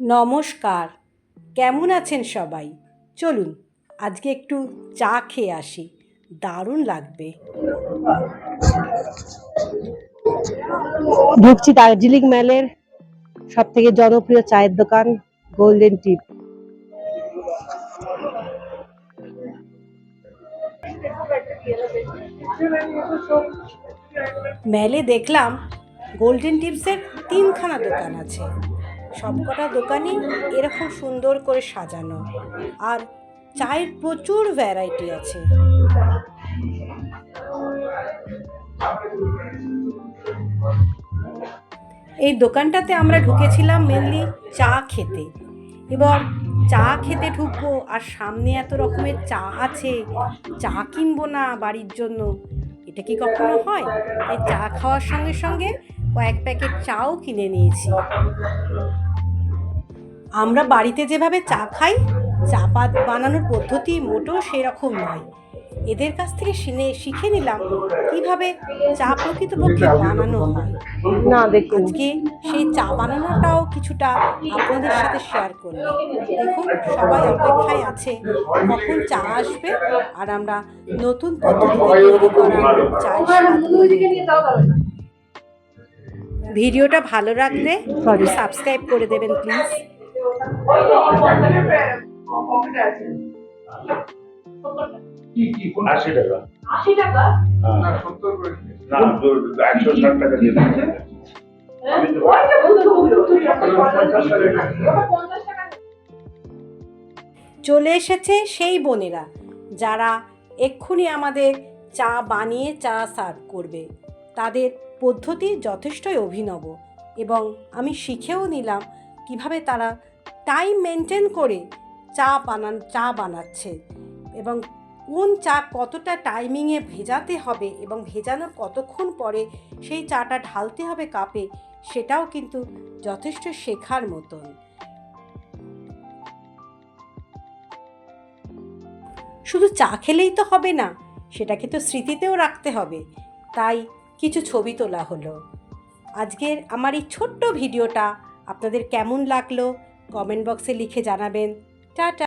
নমস্কার। কেমন আছেন সবাই? চলুন আজকে একটু চা খেয়ে আসি। দারুণ লাগবে। ঢুকছি দার্জিলিং ম্যালের সব থেকে জনপ্রিয় চায়ের দোকান গোল্ডেন টিপ মেলে দেখলাম গোল্ডেন টিপসের তিনখানা দোকান আছে। সবকটা দোকানই এরকম সুন্দর করে সাজানো। আর চায়ের প্রচুর ভ্যারাইটি আছে। এই দোকানটাতে আমরা ঢুকেছিলাম মেনলি চা খেতে। এবার চা খেতে ঢুকবো আর সামনে এত রকমের চা আছে, চা কিনবো না বাড়ির জন্য। এটা কি কখনো হয়? এই চা খাওয়ার সঙ্গে সঙ্গে কয়েক প্যাকেট চাও কিনে নিয়েছি। আমরা বাড়িতে যেভাবে চা খাই চা পাত বানানোর পদ্ধতি মোটেও সেরকম নয়। এদের কাছ থেকে শিনে শিখে নিলাম কীভাবে চা প্রকৃতপক্ষে বানানো হয়। না দেখুন। আজকে সেই চা বানানোটাও কিছুটা আপনাদের সাথে শেয়ার করলাম দেখুন সবাই অপেক্ষায় আছে কখন চা আসবে আর আমরা নতুন পদ্ধতিতে তৈরি করা চায়ের। ভিডিওটা ভালো রাখলে. সাবস্ক্রাইব করে দেবেন প্লিজ আশি টাকা। আশি টাকা? হ্যাঁ। একশো ষাট টাকা দিয়ে টাকা। চলে এসেছে সেই বোনেরা যারা এক্ষুনি আমাদের চা বানিয়ে চা সার্ভ করবে। তাদের পদ্ধতি যথেষ্টই অভিনব এবং আমি শিখেও নিলাম কীভাবে তারা টাইম মেনটেন করে চা বানান, চা বানাচ্ছে এবং কোন চা কতটা টাইমিংয়ে ভেজাতে হবে এবং ভেজানোর কতক্ষণ পরে সেই চাটা ঢালতে হবে কাপে সেটাও কিন্তু যথেষ্ট শেখার মতন। শুধু চা খেলেই তো হবে না, সেটাকে তো স্মৃতিতেও রাখতে হবে। তাই কিছু ছবি তোলা হলো। আজকের আমার এই ছোট্ট ভিডিওটা আপনাদের কেমন লাগল? কমেন্ট বক্সে লিখে জানাবেন। টাটা।